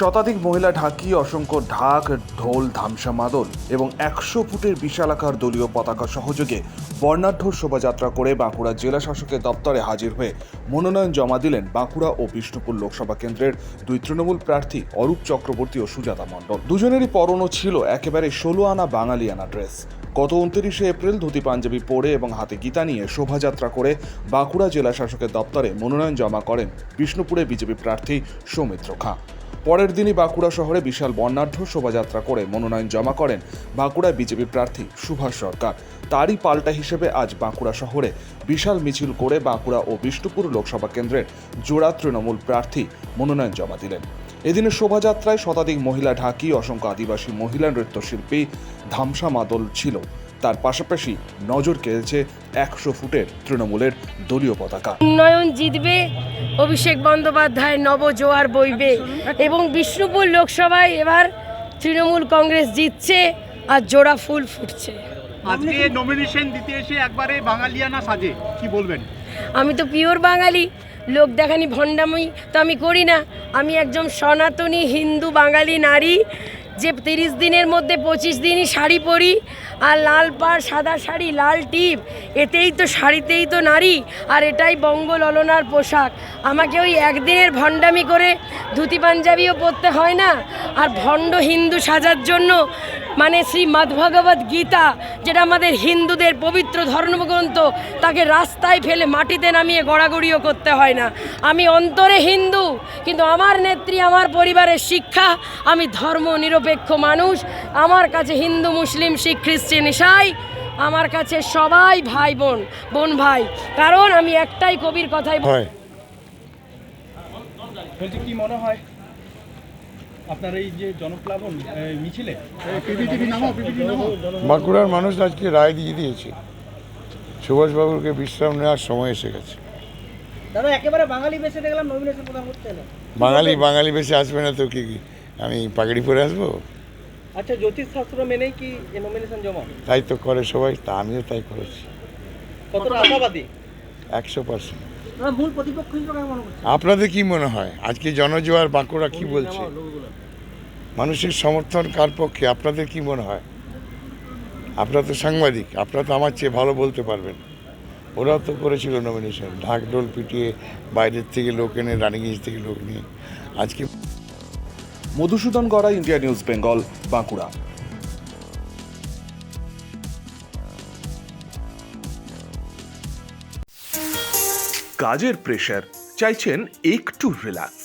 শতাধিক মহিলা ঢাকি, অসংখ্য ঢাক, ঢোল, ধামসা মাদল এবং একশো ফুটের বিশালাকার দলীয় পতাকা সহযোগে বর্ণাঢ্য শোভাযাত্রা করে বাঁকুড়া জেলা শাসকের দপ্তরে হাজির হয়ে মনোনয়ন জমা দিলেন বাঁকুড়া ও বিষ্ণুপুর লোকসভা কেন্দ্রের দুই তৃণমূল প্রার্থী অরূপ চক্রবর্তী ও সুজাতা মণ্ডল। দুজনেরই পরনও ছিল একেবারে ষোলো আনা বাঙালিয়ানা ড্রেস। গত উনত্রিশে এপ্রিল ধুতি পাঞ্জাবি পরে এবং হাতে গীতা নিয়ে শোভাযাত্রা করে বাঁকুড়া জেলা শাসকের দপ্তরে মনোনয়ন জমা করেন বিষ্ণুপুরে বিজেপি প্রার্থী সৌমিত্র খাঁ। পরের দিনই বাঁকুড়া শহরে বিশাল বর্ণাঢ্য শোভাযাত্রা করে মনোনয়ন জমা করেন বাঁকুড়া বিজেপি প্রার্থী সুভাষ সরকার। তারই পাল্টা হিসেবে আজ বাঁকুড়া শহরে বিশাল মিছিল করে বাঁকুড়া ও বিষ্ণুপুর লোকসভা কেন্দ্রের জোড়া তৃণমূল প্রার্থী মনোনয়ন জমা দিলেন। এদিনের শোভাযাত্রায় শতাধিক মহিলা ঢাকি, অসংখ্য আদিবাসী মহিলা নৃত্যশিল্পী ধামসা মাদল ছিল। তার পাশাপাশি নজর কেড়েছে একশো ফুটের তৃণমূলের দলীয় পতাকা। উন্নয়ন জিতবে অভিষেক বন্দ্যোপাধ্যায় নবজোয়ার বইবে এবং বিষ্ণুপুর লোকসভায় এবার তৃণমূল কংগ্রেস জিতছে আর জোড়া ফুল ফুটছে। আজকে নমিনেশন দিতে এসে একবারে বাঙালিয়ানা সাজে কি বলবেন? আমি তো পিওর বাঙালি লোক দেখানি ভণ্ডামি তো আমি করি না। আমি একজন সনাতনী হিন্দু বাঙালি নারী যে তিরিশ দিনের মধ্যে পঁচিশ দিনই শাড়ি পরি, আর লাল পাড়, সাদা শাড়ি, লাল টিপ, এতেই তো শাড়িতেই তো নারী, আর এটাই বঙ্গ ললনার পোশাক। আমাকে ওই একদিনের ভণ্ডামি করে ধুতি পাঞ্জাবিও পরতে হয় না, আর ভণ্ড হিন্দু সাজার জন্য মানে শ্রীমদ্ ভগবত গীতা যেটা আমাদের হিন্দুদের পবিত্র ধর্মগ্রন্থ তাকে রাস্তায় ফেলে মাটিতে নামিয়ে গড়াগড়িও করতে হয় না। আমি অন্তরে হিন্দু কিন্তু আমার নেত্রী আমার পরিবারের শিক্ষা আমি ধর্ম নিরপেক্ষ মানুষ আমার কাছে হিন্দু মুসলিম শিখ খ্রিস্টান ইসাই আমার কাছে সবাই ভাই বোন বোন ভাই। কারণ আমি একটাই কবির কথাই বলি। হয়। কি মনে হয়? আপনার এই যে জনপ্লাবন মিছিলে? বাঁকুড়ার মানুষ আজকে রায় দিয়ে দিয়েছে। সুভাষবাবুকে বিশ্রাম নেওয়ার সময় এসে গেছে। দাদা একেবারে বাঙালি বেশে দেখলাম নমিনেশন প্রদান করতে বাঙালি বাঙালি বেশি আসবে না তো কি আমি পাগড়ি পরে আসব? আচ্ছা জ্যোতিষ শাস্ত্র মেনেই কি নমিনেশন জমা? তাই তো করে সবাই তা আমিও তাই করেছি। কতটা আশাবাদী একশো পার্সেন্ট। আপনাদের কি মনে হয়? আজকে জনজোয়ার বাঁকুড়া কি বলছে? মানুষের সমর্থন কার পক্ষে? আপনাদের কি মনে হয়? আপনারা তো সাংবাদিক আপনারা তো আমার চেয়ে ভালো বলতে পারবেন। ওরাও তো করেছিল নমিনেশন ঢাক ঢোল পিটিয়ে বাইরের থেকে লোক এনে রানিগঞ্জ থেকে লোক নিয়ে। আজকে মধুসূদন গড়া ইন্ডিয়া নিউজ বেঙ্গল বাঁকুড়া। কাজের প্রেশার চাইছেন একটু রিল্যাক্স